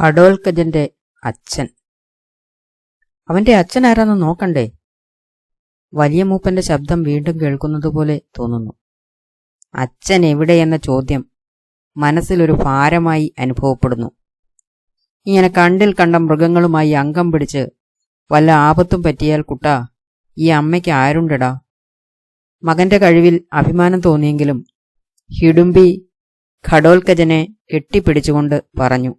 ഹഡോൽക്കജന്റെ അച്ഛൻ. അവന്റെ അച്ഛൻ ആരാന്ന് നോക്കണ്ടേ? വലിയ മൂപ്പന്റെ ശബ്ദം വീണ്ടും കേൾക്കുന്നതുപോലെ തോന്നുന്നു. അച്ഛൻ എവിടെയെന്ന ചോദ്യം മനസ്സിലൊരു ഭാരമായി അനുഭവപ്പെടുന്നു. ഇങ്ങനെ കണ്ടിൽ കണ്ട മൃഗങ്ങളുമായി അംഗം പിടിച്ച് വല്ല ആപത്തും പറ്റിയാൽ കുട്ട ഈ അമ്മയ്ക്ക് ആരുണ്ടടാ? മകന്റെ കഴിവിൽ അഭിമാനം തോന്നിയെങ്കിലും ഹിഡുംബി ഖഡോൽക്കജനെ കെട്ടിപ്പിടിച്ചുകൊണ്ട് പറഞ്ഞു.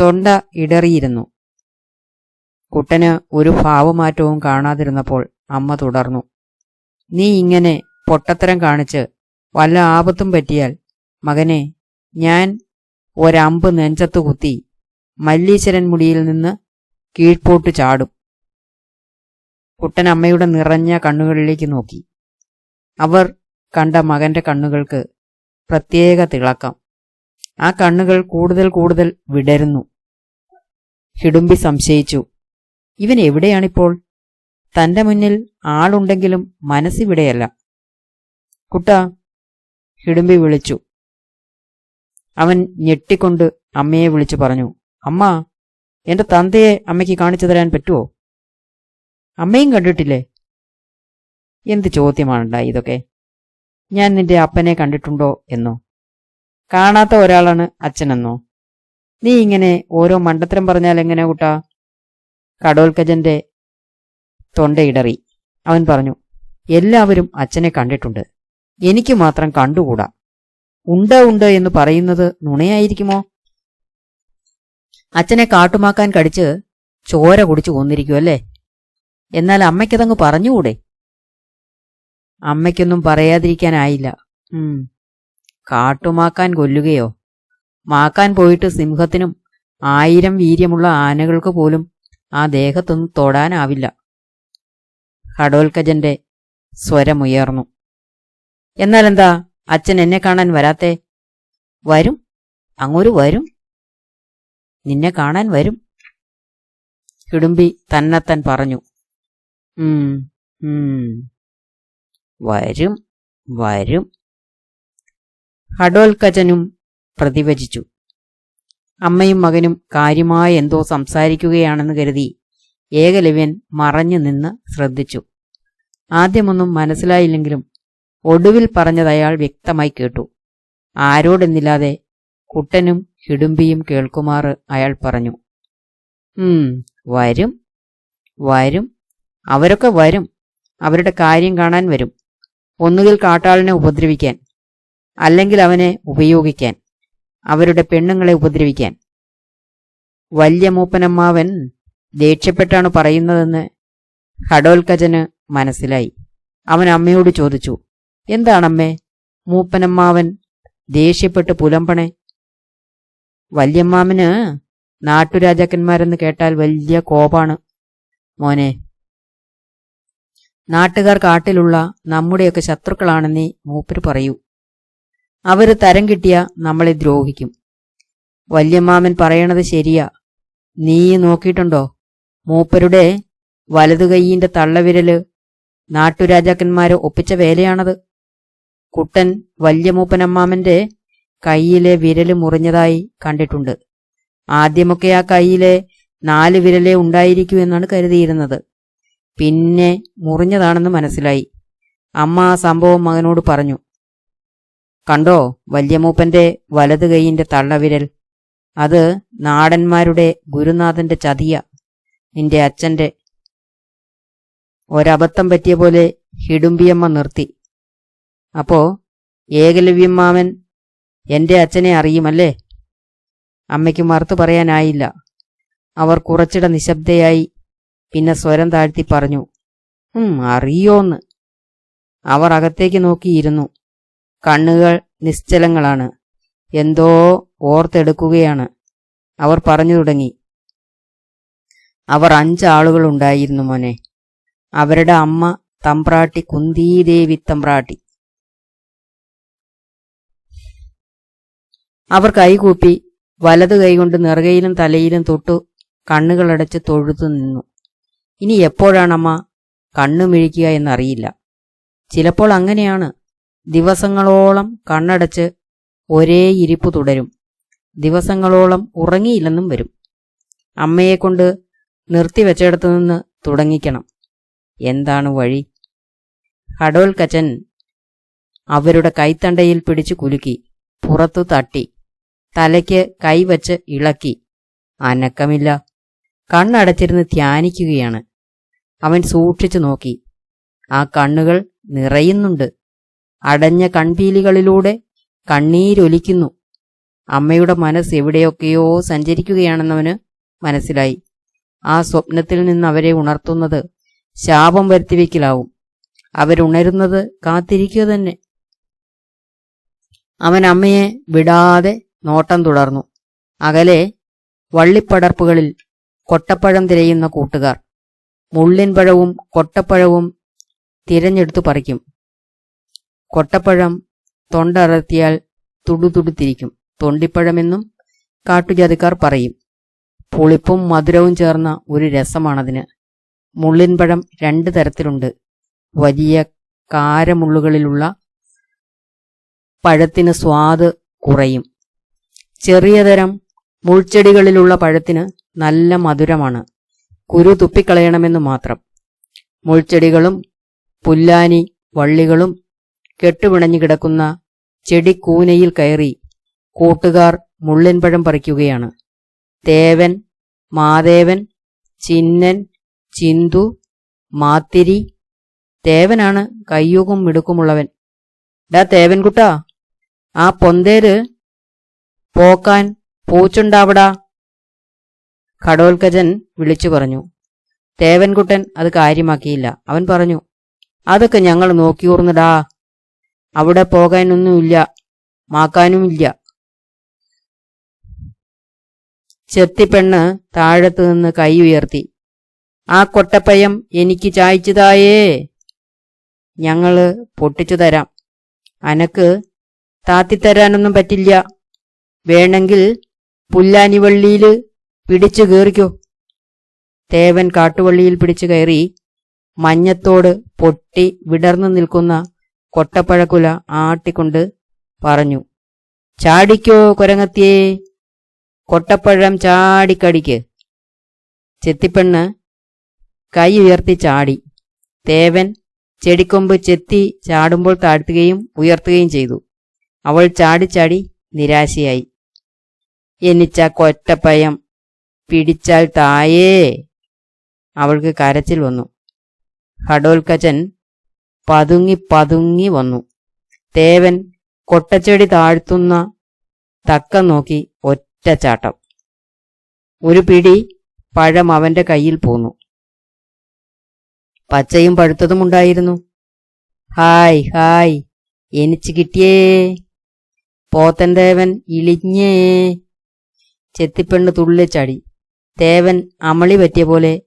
തൊണ്ട ഇടറിയിരുന്നു. കുട്ടന് ഒരു ഭാവമാറ്റവും കാണാതിരുന്നപ്പോൾ അമ്മ തുടർന്നു. നീ ഇങ്ങനെ പൊട്ടത്തരം കാണിച്ച് വല്ല ആപത്തും പറ്റിയാൽ മകനെ ഞാൻ ഒരമ്പ് നെഞ്ചത്തു കുത്തി മല്ലീശ്വരൻ മുടിയിൽ നിന്ന് കീഴ്പോട്ട് ചാടും. കുട്ടൻ അമ്മയുടെ നിറഞ്ഞ കണ്ണുകളിലേക്ക് നോക്കി. അവർ കണ്ട മകന്റെ കണ്ണുകൾക്ക് പ്രത്യേക തിളക്കം. ആ കണ്ണുകൾ കൂടുതൽ കൂടുതൽ വിടരുന്നു. ഹിഡുംബി സംശയിച്ചു. ഇവൻ എവിടെയാണിപ്പോൾ? തന്റെ മുന്നിൽ ആളുണ്ടെങ്കിലും മനസ്സിവിടെയല്ല. കുട്ട ഹിഡുംബി വിളിച്ചു. അവൻ ഞെട്ടിക്കൊണ്ട് അമ്മയെ വിളിച്ചു പറഞ്ഞു. അമ്മ എന്റെ തന്തയെ അമ്മയ്ക്ക് കാണിച്ചു തരാൻ പറ്റുമോ അമ്മയും കണ്ടിട്ടില്ലേ? എന്ത് ചോദ്യമാണുണ്ടായി ഇതൊക്കെ? ഞാൻ നിന്റെ അപ്പനെ കണ്ടിട്ടുണ്ടോ എന്നോ? കാണാത്ത ഒരാളാണ് അച്ഛനെന്നോ? നീ ഇങ്ങനെ ഓരോ മണ്ടത്തരം പറഞ്ഞാൽ എങ്ങനെ കൂട്ടാ? കടോൽക്കജന്റെ തൊണ്ടയിടറി അവൻ പറഞ്ഞു എല്ലാവരും അച്ഛനെ കണ്ടിട്ടുണ്ട്. എനിക്ക് മാത്രം കണ്ടുകൂടാ. ഉണ്ട് ഉണ്ട് എന്ന് പറയുന്നത് നുണയായിരിക്കുമോ? അച്ഛനെ കാട്ടുമാക്കാൻ കടിച്ച് ചോര കുടിച്ചു കൊന്നിരിക്കുമല്ലേ എന്നാൽ അമ്മയ്ക്കതങ്ങ് പറഞ്ഞുകൂടെ? അമ്മയ്ക്കൊന്നും പറയാതിരിക്കാനായില്ല. ഉം. കാട്ടുമാക്കാൻ കൊല്ലുകയോ? മാക്കാൻ പോയിട്ട് സിംഹത്തിനും ആയിരം വീര്യമുള്ള ആനകൾക്ക് പോലും ആ ദേഹത്തൊന്നും തൊടാനാവില്ല. ഹഡോൽക്കജന്റെ സ്വരമുയർന്നു എന്നാൽ എന്താ അച്ഛൻ എന്നെ കാണാൻ വരാത്തെ? വരും. അങ്ങോട്ട് വരും. നിന്നെ കാണാൻ വരും. കിടുമ്പി തന്നെത്തൻ പറഞ്ഞു. വരും വരും. ഹഡോൽക്കജനും പ്രതിവചിച്ചു. അമ്മയും മകനും കാര്യമായ എന്തോ സംസാരിക്കുകയാണെന്ന് കരുതി ഏകലവ്യൻ മറഞ്ഞു നിന്ന് ശ്രദ്ധിച്ചു. ആദ്യമൊന്നും മനസ്സിലായില്ലെങ്കിലും ഒടുവിൽ പറഞ്ഞത് അയാൾ വ്യക്തമായി കേട്ടു. ആരോടെന്നില്ലാതെ കുട്ടനും ഹിടുമ്പിയും കേൾക്കുമാറ് അയാൾ പറഞ്ഞു. ഉം വരും വരും അവരൊക്കെ വരും. അവരുടെ കാര്യം കാണാൻ വരും. ഒന്നുകിൽ കാട്ടാളിനെ ഉപദ്രവിക്കാൻ. അല്ലെങ്കിൽ അവനെ ഉപയോഗിക്കാൻ അവരുടെ പെണ്ണുങ്ങളെ ഉപദ്രവിക്കാൻ. വല്യ മൂപ്പനമ്മാവൻ ദേഷ്യപ്പെട്ടാണ് പറയുന്നതെന്ന് ഹഡോൽക്കജന് മനസ്സിലായി. അവൻ അമ്മയോട് ചോദിച്ചു എന്താണമ്മേ മൂപ്പനമ്മാവൻ ദേഷ്യപ്പെട്ട് പുലമ്പണേ? വല്യമ്മാമന് നാട്ടുരാജാക്കന്മാരെന്ന് കേട്ടാൽ വലിയ കോപാണ് മോനെ. നാട്ടുകാർ കാട്ടിലുള്ള നമ്മുടെയൊക്കെ ശത്രുക്കളാണെന്നേ മൂപ്പര് പറയൂ. അവർ തരം കിട്ടിയ നമ്മളെ ദ്രോഹിക്കും. വല്യമാമൻ പറയണത് ശരിയാ. നീ നോക്കിയിട്ടുണ്ടോ? മൂപ്പരുടെ വലതു കൈയിന്റെ തള്ളവിരൽ നാട്ടുരാജാക്കന്മാരെ ഒപ്പിച്ച വേലയാണത്. കുട്ടൻ വല്യമൂപ്പനമ്മാമന്റെ കൈയിലെ വിരൽ മുറിഞ്ഞതായി കണ്ടിട്ടുണ്ട്. ആദ്യമൊക്കെ ആ കൈയിലെ നാല് വിരലേ ഉണ്ടായിരിക്കൂ എന്നാണ് കരുതിയിരുന്നത്. പിന്നെ മുറിഞ്ഞതാണെന്ന് മനസ്സിലായി. അമ്മ ആ സംഭവം മകനോട് പറഞ്ഞു. കണ്ടോ വല്യമൂപ്പന്റെ വലതു കൈയിന്റെ തള്ളവിരൽ? അത് നാടന്മാരുടെ ഗുരുനാഥന്റെ ചതിയ നിന്റെ അച്ഛന്റെ. ഒരബദ്ധം പറ്റിയ പോലെ ഹിഡുംബിയമ്മ നിർത്തി. അപ്പോ ഏകലവ്യമ്മാവൻ എന്റെ അച്ഛനെ അറിയുമല്ലേ? അമ്മയ്ക്ക് മറുത്തു പറയാനായില്ല. അവർ കുറച്ചിട നിശബ്ദയായി പിന്നെ സ്വരം താഴ്ത്തി പറഞ്ഞു അറിയോന്ന്. അവർ അകത്തേക്ക് നോക്കിയിരുന്നു. കണ്ണുകൾ നിശ്ചലങ്ങളാണ്. എന്തോ ഓർത്തെടുക്കുകയാണ്. അവർ പറഞ്ഞു തുടങ്ങി. അവർ അഞ്ചാളുകൾ ഉണ്ടായിരുന്നു മോനെ. അവരുടെ അമ്മ തമ്പ്രാട്ടി കുന്തീദേവി തമ്പ്രാട്ടി. അവർ കൈകൂപ്പി വലതു കൈകൊണ്ട് നിറകയിലും തലയിലും തൊട്ടു കണ്ണുകളടച്ച് തൊഴുതു നിന്നു. ഇനി എപ്പോഴാണമ്മ കണ്ണു മിഴിക്കുക എന്നറിയില്ല. ചിലപ്പോൾ അങ്ങനെയാണ്. ദിവസങ്ങളോളം കണ്ണടച്ച് ഒരേ ഇരിപ്പ് തുടരും. ദിവസങ്ങളോളം ഉറങ്ങിയില്ലെന്നും വരും. അമ്മയെക്കൊണ്ട് നിർത്തിവെച്ചിടത്തു നിന്ന് തുടങ്ങിക്കണം. എന്താണ് വഴി? ഹഡോൽക്കച്ചൻ അവരുടെ കൈത്തണ്ടയിൽ പിടിച്ചു കുലുക്കി പുറത്തു തട്ടി തലയ്ക്ക് കൈവച്ച് ഇളക്കി. അനക്കമില്ല. കണ്ണടച്ചിരുന്ന് ധ്യാനിക്കുകയാണ്. അവൻ സൂക്ഷിച്ചു നോക്കി. ആ കണ്ണുകൾ നിറയുന്നുണ്ട്. അടഞ്ഞ കൺപീലികളിലൂടെ കണ്ണീരൊലിക്കുന്നു. അമ്മയുടെ മനസ്സ് എവിടെയൊക്കെയോ സഞ്ചരിക്കുകയാണെന്നവന് മനസ്സിലായി. ആ സ്വപ്നത്തിൽ നിന്ന് അവരെ ഉണർത്തുന്നത് ശാപം വരുത്തിവെക്കലാവും. അവരുണരുന്നത് കാത്തിരിക്കുക തന്നെ. അവൻ അമ്മയെ വിടാതെ നോട്ടം തുടർന്നു. അകലെ വള്ളിപ്പടർപ്പുകളിൽ കൊട്ടപ്പഴം തിരയുന്ന കൂട്ടുകാർ. മുള്ളിൻപഴവും കൊട്ടപ്പഴവും തിരഞ്ഞെടുത്തു പറിക്കും. കൊട്ടപ്പഴം തൊണ്ടറത്തിയാൽ തുടുതുടുത്തിരിക്കും. തൊണ്ടിപ്പഴമെന്നും കാട്ടുജാതിക്കാർ പറയും. പുളിപ്പും മധുരവും ചേർന്ന ഒരു രസമാണതിന്. മുള്ളിൻപഴം രണ്ട് തരത്തിലുണ്ട്. വലിയ കാരമുള്ളുകളിലുള്ള പഴത്തിന് സ്വാദ് കുറയും. ചെറിയ തരം മുൾച്ചെടികളിലുള്ള പഴത്തിന് നല്ല മധുരമാണ്. കുരു തുപ്പിക്കളയണമെന്ന് മാത്രം. മുൾച്ചെടികളും പുല്ലാനി വള്ളികളും കെട്ടുപിണഞ്ഞു കിടക്കുന്ന ചെടിക്കൂനയിൽ കയറി കൂട്ടുകാർ മുള്ളിൻപഴം പറിക്കുകയാണ്. തേവൻ മാദേവൻ ചിന്നൻ ചിന്തു മാത്തിരി. തേവനാണ് കയ്യൂക്കും മിടുക്കുമുള്ളവൻ. ഡാ തേവൻകുട്ടാ ആ പൊന്തേര് പോക്കാൻ പൂച്ചുണ്ടാവടാ. കടോൽക്കജൻ വിളിച്ചു പറഞ്ഞു. തേവൻകുട്ടൻ അത് കാര്യമാക്കിയില്ല. അവൻ പറഞ്ഞു അതൊക്കെ ഞങ്ങൾ നോക്കിയൂർന്നടാ അവിടെ പോകാനൊന്നുമില്ല. മാക്കാനുമില്ല. ചെത്തിപ്പെണ്ണ് താഴത്തു നിന്ന് കൈ ഉയർത്തി. ആ കൊട്ടപ്പയം എനിക്ക് ചായച്ചതായേ. ഞങ്ങൾ പൊട്ടിച്ചു തരാം. അനക്ക് താത്തിത്തരാനൊന്നും പറ്റില്ല. വേണമെങ്കിൽ പുല്ലാനിവള്ളിയിൽ പിടിച്ചു കയറിക്കോ. തേവൻ കാട്ടുവള്ളിയിൽ പിടിച്ചു കയറി മഞ്ഞത്തോട് പൊട്ടി വിടർന്നു നിൽക്കുന്ന കൊട്ടപ്പഴക്കുല ആട്ടിക്കൊണ്ട് പറഞ്ഞു ചാടിക്കോ കൊരങ്ങത്തിയേ കൊട്ടപ്പഴം ചാടിക്കടിക്ക്. ചെത്തിപ്പെണ്ണ് കൈ ഉയർത്തി ചാടി. തേവൻ ചെടിക്കൊമ്പ് ചെത്തി ചാടുമ്പോൾ താഴ്ത്തുകയും ഉയർത്തുകയും ചെയ്തു. അവൾ ചാടിച്ചാടി നിരാശയായി. എനിച്ച കൊറ്റപ്പയം പിടിച്ചാൽ തായേ അവൾക്ക് കരച്ചിൽ വന്നു. ഹഡോൽക്കച്ചൻ പതുങ്ങി പതുങ്ങി വന്നു. തേവൻ കൊട്ടച്ചെടി താഴ്ത്തുന്ന തക്ക നോക്കി ഒറ്റച്ചാട്ടം ഒരു പിടി പഴം അവന്റെ കയ്യിൽ പോന്നു. പച്ചയും പഴുത്തതും ഉണ്ടായിരുന്നു. ഹായ് ഹായ് എനിച്ച് കിട്ടിയേ. പോത്തൻ ദേവൻ ഇളിഞ്ഞേ. ചെത്തിപ്പെണ്ണ് തുള്ളിച്ചാടി തേവൻ അമളി പറ്റിയ പോലെ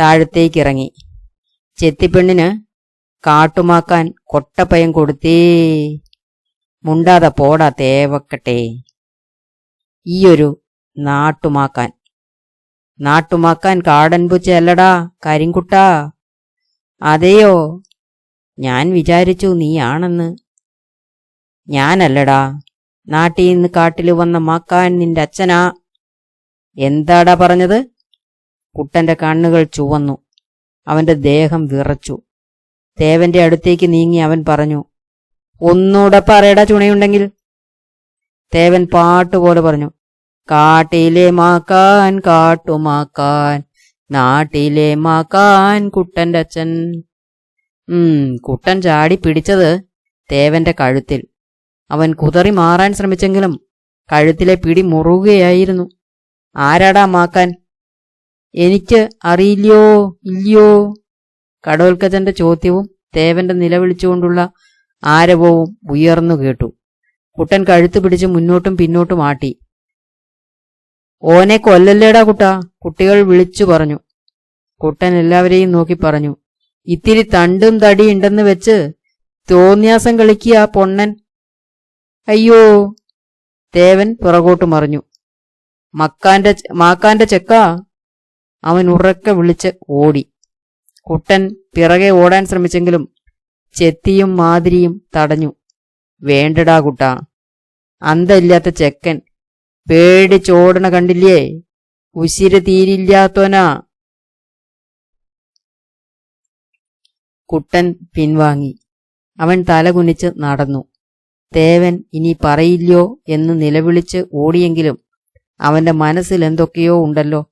താഴത്തേക്കിറങ്ങി ചെത്തിപ്പെണ്ണിന് കാട്ടുമാക്കാൻ കൊട്ടപ്പയം കൊടുത്തേ. മുണ്ടാതെ പോടാ തേവക്കട്ടെ. ഈയൊരു നാട്ടുമാക്കാൻ. നാട്ടുമാക്കാൻ കാടൻ പൂച്ചയല്ലടാ കരിങ്കുട്ടാ. അതെയോ? ഞാൻ വിചാരിച്ചു നീയാണെന്ന്. ഞാനല്ലടാ നാട്ടിൽ നിന്ന് കാട്ടിൽ വന്ന മാക്കാൻ നിന്റെ അച്ഛനാ. എന്താടാ പറഞ്ഞത്? കുട്ടന്റെ കണ്ണുകൾ ചുവന്നു. അവന്റെ ദേഹം വിറച്ചു. തേവന്റെ അടുത്തേക്ക് നീങ്ങി അവൻ പറഞ്ഞു ഒന്നൂടെ പറയടാ ചുണയുണ്ടെങ്കിൽ. ദേവൻ പാട്ടുപോലെ പറഞ്ഞു കാട്ടിലെ മാക്കാൻ കാട്ടുമാക്കാൻ നാട്ടിലെ മാക്കാൻ കുട്ടന്റെ അച്ഛൻ. ഉം കുട്ടൻ ചാടി പിടിച്ചത് ദേവന്റെ കഴുത്തിൽ. അവൻ കുതറി മാറാൻ ശ്രമിച്ചെങ്കിലും കഴുത്തിലെ പിടി മുറുകയായിരുന്നു. ആരാടാ മാക്കാൻ? എനിക്ക് അറിയില്ലയോ ഇല്ലയോ കടോൽക്കച്ചന്റെ ചോദ്യവും തേവന്റെ നിലവിളിച്ചുകൊണ്ടുള്ള ആരവവും ഉയർന്നു കേട്ടു. കുട്ടൻ കഴുത്തു പിടിച്ച് മുന്നോട്ടും പിന്നോട്ടും ആട്ടി. ഓനെ കൊല്ലല്ലേടാ കുട്ട കുട്ടികൾ വിളിച്ചു പറഞ്ഞു. കുട്ടൻ എല്ലാവരെയും നോക്കി പറഞ്ഞു. ഇത്തിരി തണ്ടും തടിയുണ്ടെന്ന് വെച്ച് തോന്യാസം കളിക്കുക പൊണ്ണൻ. അയ്യോ തേവൻ പുറകോട്ട് മറിഞ്ഞു. മക്കാന്റെ മാക്കാന്റെ ചെക്ക അവൻ ഉറക്കെ വിളിച്ച് ഓടി. കുട്ടൻ പിറകെ ഓടാൻ ശ്രമിച്ചെങ്കിലും ചെത്തിയും മാതിരിയും തടഞ്ഞു. വേണ്ടടാ കുട്ട അന്തയില്ലാത്ത ചെക്കൻ. പേടി പേടിച്ചോടണ കണ്ടില്ലേ? ഉശിര തീരില്ലാത്തോനാ. കുട്ടൻ പിൻവാങ്ങി. അവൻ തലകുനിച്ച് നടന്നു. തേവൻ ഇനി പറയില്ലയോ എന്ന് നിലവിളിച്ച് ഓടിയെങ്കിലും അവന്റെ മനസ്സിൽ എന്തൊക്കെയോ ഉണ്ടല്ലോ.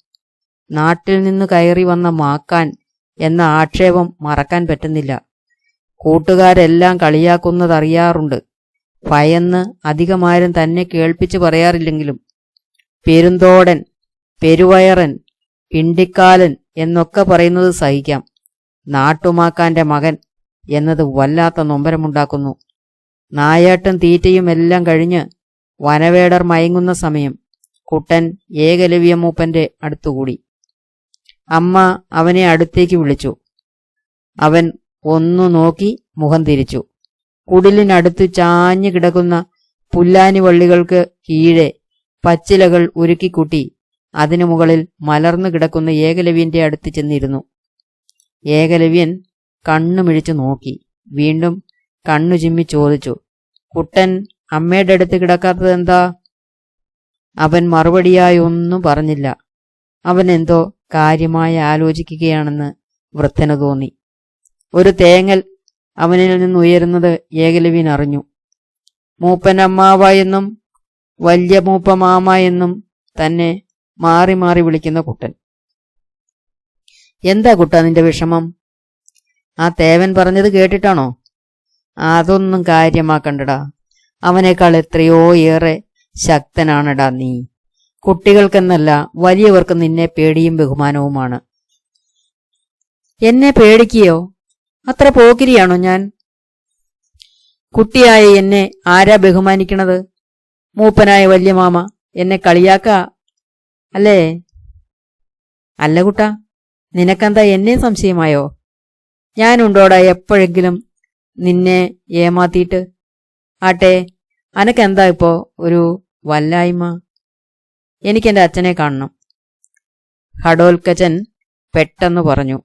നാട്ടിൽ നിന്ന് കയറി വന്ന മാക്കാൻ എന്ന ആക്ഷേപം മറക്കാൻ പറ്റുന്നില്ല. കൂട്ടുകാരെല്ലാം കളിയാക്കുന്നതറിയാറുണ്ട്. ഭയന്ന് അധികമാരും തന്നെ കേൾപ്പിച്ചു പറയാറില്ലെങ്കിലും പെരുന്തോടൻ പെരുവയറൻ പിണ്ടിക്കാലൻ എന്നൊക്കെ പറയുന്നത് സഹിക്കാം. നാട്ടുമാക്കാന്റെ മകൻ എന്നത് വല്ലാത്ത നൊമ്പരമുണ്ടാക്കുന്നു. നായാട്ടും തീറ്റയും എല്ലാം കഴിഞ്ഞ് വനവേടർ മയങ്ങുന്ന സമയം കുട്ടൻ ഏകലവ്യ മൂപ്പന്റെ അടുത്തുകൂടി. അമ്മ അവനെ അടുത്തേക്ക് വിളിച്ചു. അവൻ ഒന്നു നോക്കി മുഖം തിരിച്ചു. കുടിലിനടുത്തു ചാഞ്ഞു കിടക്കുന്ന പുല്ലാനി വള്ളികൾക്ക് കീഴെ പച്ചിലകൾ ഉരുക്കിക്കൂട്ടി. അതിനു മുകളിൽ മലർന്നു കിടക്കുന്ന ഏകലവ്യന്റെ അടുത്ത് ചെന്നിരുന്നു. ഏകലവ്യൻ കണ്ണുമിഴിച്ചു നോക്കി. വീണ്ടും കണ്ണു ചിമ്മി ചോദിച്ചു കുട്ടൻ അമ്മയുടെ അടുത്ത് കിടക്കാത്തത് എന്താ അവൻ മറുപടിയായി ഒന്നും പറഞ്ഞില്ല. അവൻ എന്തോ കാര്യമായി ആലോചിക്കുകയാണെന്ന് വൃദ്ധന് തോന്നി. ഒരു തേങ്ങൽ അവനിൽ നിന്ന് ഉയരുന്നത് ഏകലവ്യൻ അറിഞ്ഞു. മൂപ്പൻ അമ്മാവ എന്നും വലിയ മൂപ്പ മാമ എന്നും തന്നെ മാറി മാറി വിളിക്കുന്ന കുട്ടൻ. എന്താ കുട്ട നിന്റെ വിഷമം? ആ തേവൻ പറഞ്ഞത് കേട്ടിട്ടാണോ? അതൊന്നും കാര്യമാക്കണ്ടടാ. അവനേക്കാൾ എത്രയോ ഏറെ ശക്തനാണടാ നീ. കുട്ടികൾക്കെന്നല്ല വലിയവർക്ക് നിന്നെ പേടിയും ബഹുമാനവുമാണ്. എന്നെ പേടിക്കുകയോ അത്ര പോക്കിരിയാണോ ഞാൻ? കുട്ടിയായ എന്നെ ആരാ ബഹുമാനിക്കണത്? മൂപ്പനായ വലിയ മാമ എന്നെ കളിയാക്ക? അല്ലേ? അല്ല കുട്ട നിനക്കെന്താ എന്നെ സംശയമായോ? ഞാനുണ്ടോടാ എപ്പോഴെങ്കിലും നിന്നെ ഏമാത്തിയിട്ട്? ആട്ടെ അനക്കെന്താ ഇപ്പോ ഒരു വല്ലായ്മ? എനിക്കെന്റെ അച്ഛനെ കാണണം. ഹഡോൽക്കച്ചൻ പെട്ടെന്ന് പറഞ്ഞു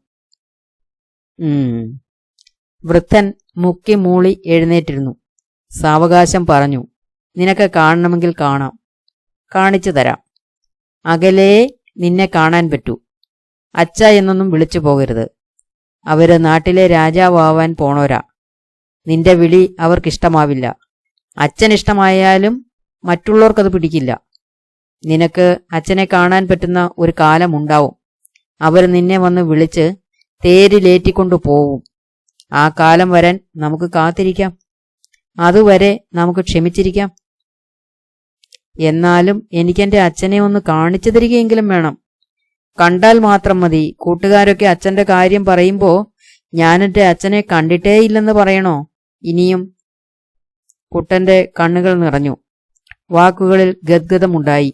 വൃദ്ധൻ മുക്കി മൂളി എഴുന്നേറ്റിരുന്നു. സാവകാശം പറഞ്ഞു നിനക്ക് കാണണമെങ്കിൽ കാണാം. കാണിച്ചു തരാം. അകലേ നിന്നെ കാണാൻ പറ്റൂ. അച്ഛ എന്നൊന്നും വിളിച്ചു പോകരുത്. അവർ നാട്ടിലെ രാജാവാൻ പോണോരാ. നിന്റെ വിളി അവർക്കിഷ്ടമാവില്ല. അച്ഛനിഷ്ടമായാലും മറ്റുള്ളവർക്കത് പിടിക്കില്ല. നിനക്ക് അച്ഛനെ കാണാൻ പറ്റുന്ന ഒരു കാലമുണ്ടാവും അവർ നിന്നെ വന്ന് വിളിച്ച് തേരിലേറ്റിക്കൊണ്ടു പോവും. ആ കാലം വരാൻ നമുക്ക് കാത്തിരിക്കാം. അതുവരെ നമുക്ക് ക്ഷമിച്ചിരിക്കാം. എന്നാലും എനിക്കെന്റെ അച്ഛനെ ഒന്ന് കാണിച്ചു തരികയെങ്കിലും വേണം. കണ്ടാൽ മാത്രം മതി. കൂട്ടുകാരൊക്കെ അച്ഛന്റെ കാര്യം പറയുമ്പോ ഞാനെന്റെ അച്ഛനെ കണ്ടിട്ടേ ഇല്ലെന്ന് പറയണോ? ഇനിയും കുട്ടന്റെ കണ്ണുകൾ നിറഞ്ഞു. വാക്കുകളിൽ ഗദ്ഗതമുണ്ടായി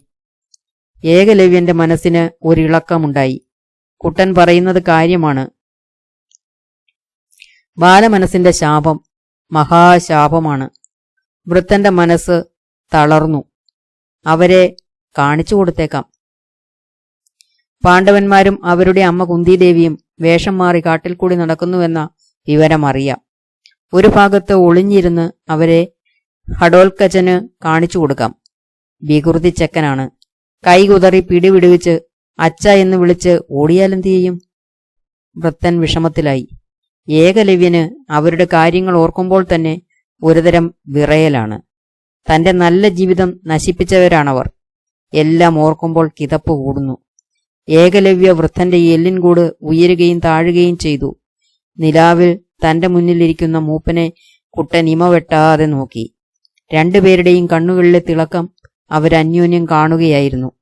ഏകലവ്യന്റെ മനസ്സിന് ഒരിളക്കമുണ്ടായി. കുട്ടൻ പറയുന്നത് കാര്യമാണ്. ബാലമനസ്സിന്റെ ശാപം മഹാശാപമാണ്. വൃത്തന്റെ മനസ്സ് തളർന്നു. അവരെ കാണിച്ചു കൊടുത്തേക്കാം. പാണ്ഡവന്മാരും അവരുടെ അമ്മ കുന്തിദേവിയും വേഷം മാറി കാട്ടിൽ കൂടി നടക്കുന്നുവെന്ന വിവരം അറിയാം. ഒരു ഭാഗത്ത് ഒളിഞ്ഞിരുന്ന് അവരെ ഹഡോൽക്കച്ചന് കാണിച്ചു കൊടുക്കാം. വികൃതി ചെക്കനാണ് കൈകുതറി പിടിവിടുവിച്ച് അച്ഛ എന്ന് വിളിച്ച് ഓടിയാലെന്ത് ചെയ്യും? വൃത്തൻ വിഷമത്തിലായി. ഏകലവ്യന് അവരുടെ കാര്യങ്ങൾ ഓർക്കുമ്പോൾ തന്നെ ഒരുതരം വിറയലാണ്. തന്റെ നല്ല ജീവിതം നശിപ്പിച്ചവരാണവർ. എല്ലാം ഓർക്കുമ്പോൾ കിതപ്പ് കൂടുന്നു. ഏകലവ്യ വൃദ്ധന്റെ എല്ലിൻകൂട് ഉയരുകയും താഴുകയും ചെയ്തു. നിലാവിൽ തന്റെ മുന്നിലിരിക്കുന്ന മൂപ്പനെ കുട്ടൻ ഇമ വെട്ടാതെ നോക്കി. രണ്ടുപേരുടെയും കണ്ണുകളിലെ തിളക്കം അവരന്യോന്യം കാണുകയായിരുന്നു.